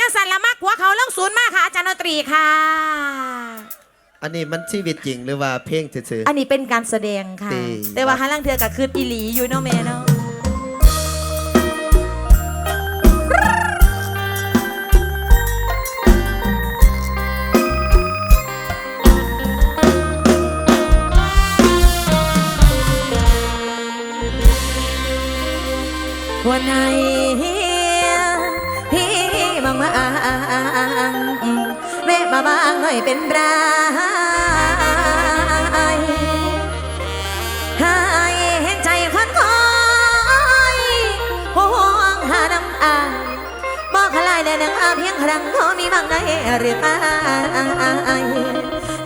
จังสันละมากหัวเขาเล่องศูนย์มากค่ะอาจารย์ดนตรีค่ะ อันนี้มันชีวิตจริงหรือว่าเพลงเฉยๆอันนี้เป็นการแสดงค่ะแต่ว่าฮาลังเธอกับคืออีหลีอยู่เนาะแม่เนาะวันไหนางแม่มาบางหน่อยเป็นไรให้เห็นใจคนคอยห่วงหาน้ำอ่างบอกขลายแต่นังอาเพียงครั้งขอมีบางในเหรือไม่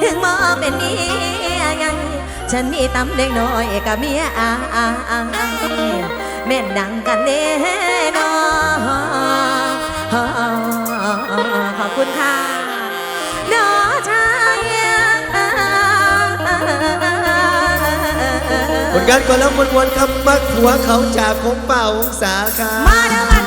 ถึงมอเป็นนี้ยังฉันมีตำเล็กน้อยกับเมียอาแม่นดังกันเน่นอ อบคุณค่ะน้อชายผลงานก็แล้วมวลนคำมักหัวเขาจากของเป่าองศาค่ะมาแมา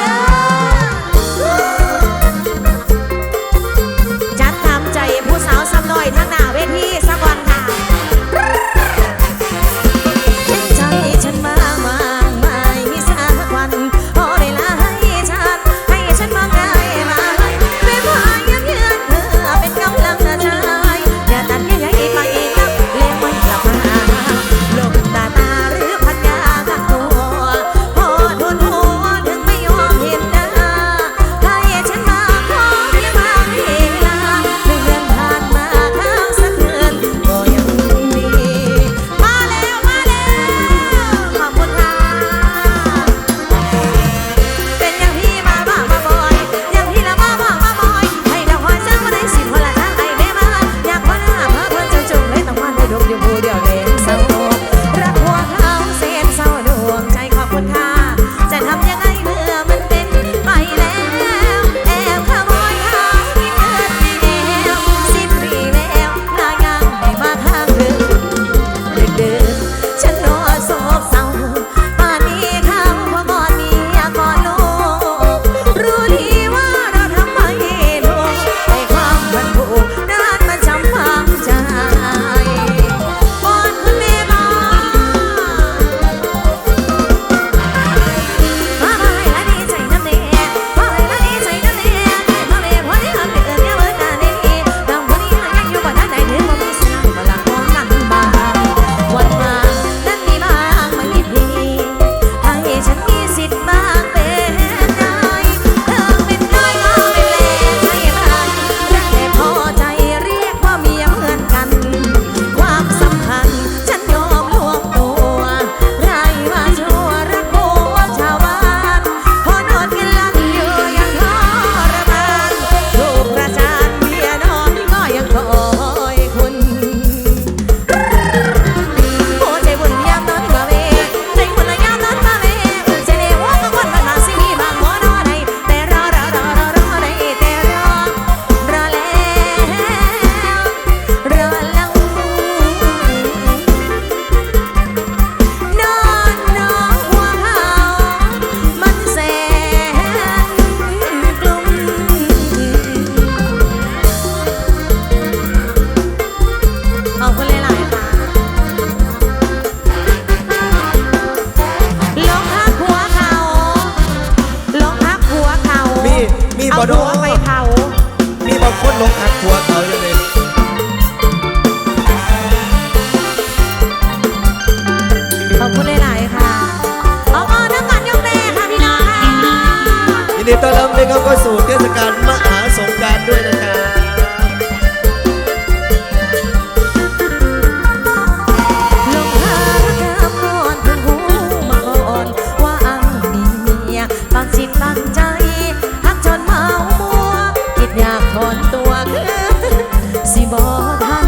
สิบ่ทัน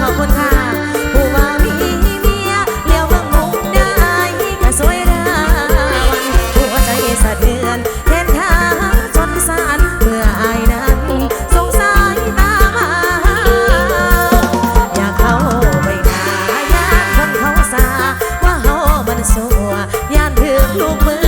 ขอบคุณค่ะผู้วมีเมียเลี้ยวมังมุกได้ก็สวยราวหัวใจสะเทือนแทนทาจนสานเมื่ออานั้นสงสายตามอยากเขาไปหยานคนเขาสาว่าเฮามันสัวย่านถึงลูกมือ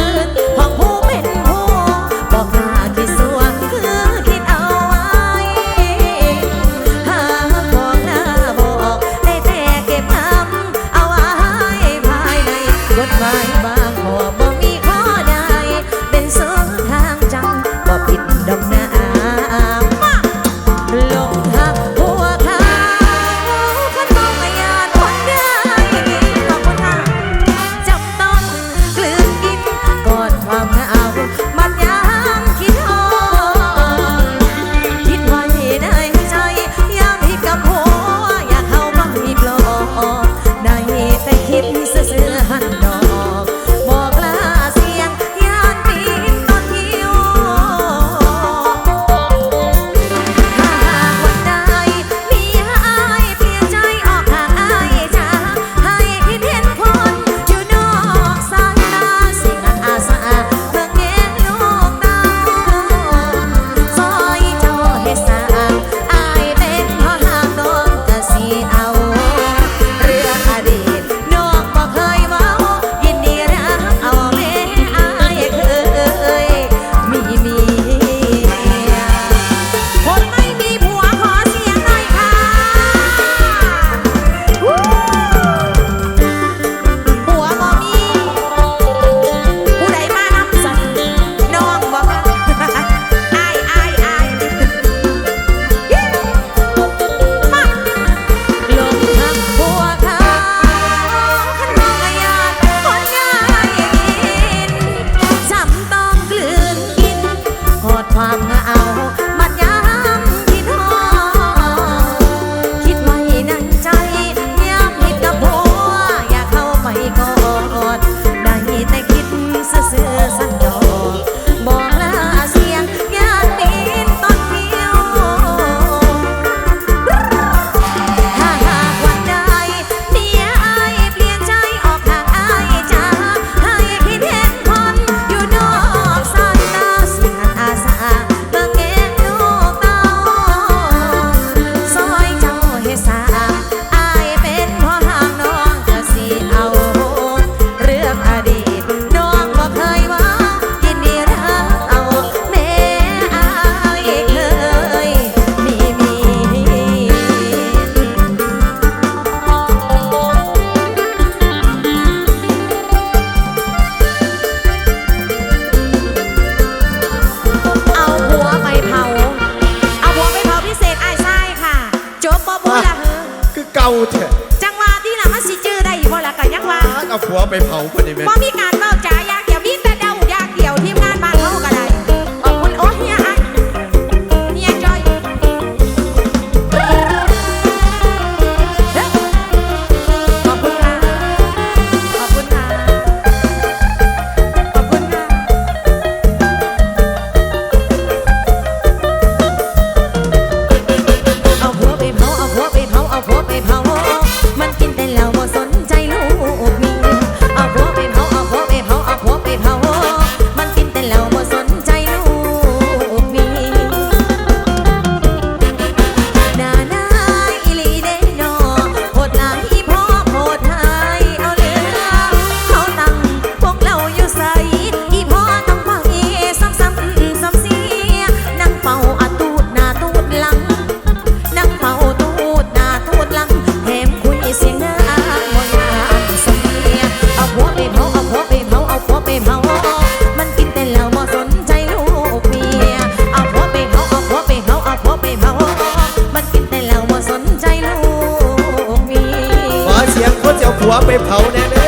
ว่าไปเผาแน่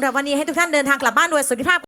ำหรับวันนี้ให้ทุกท่านเดินทางกลับบ้านโดยสุขภาพ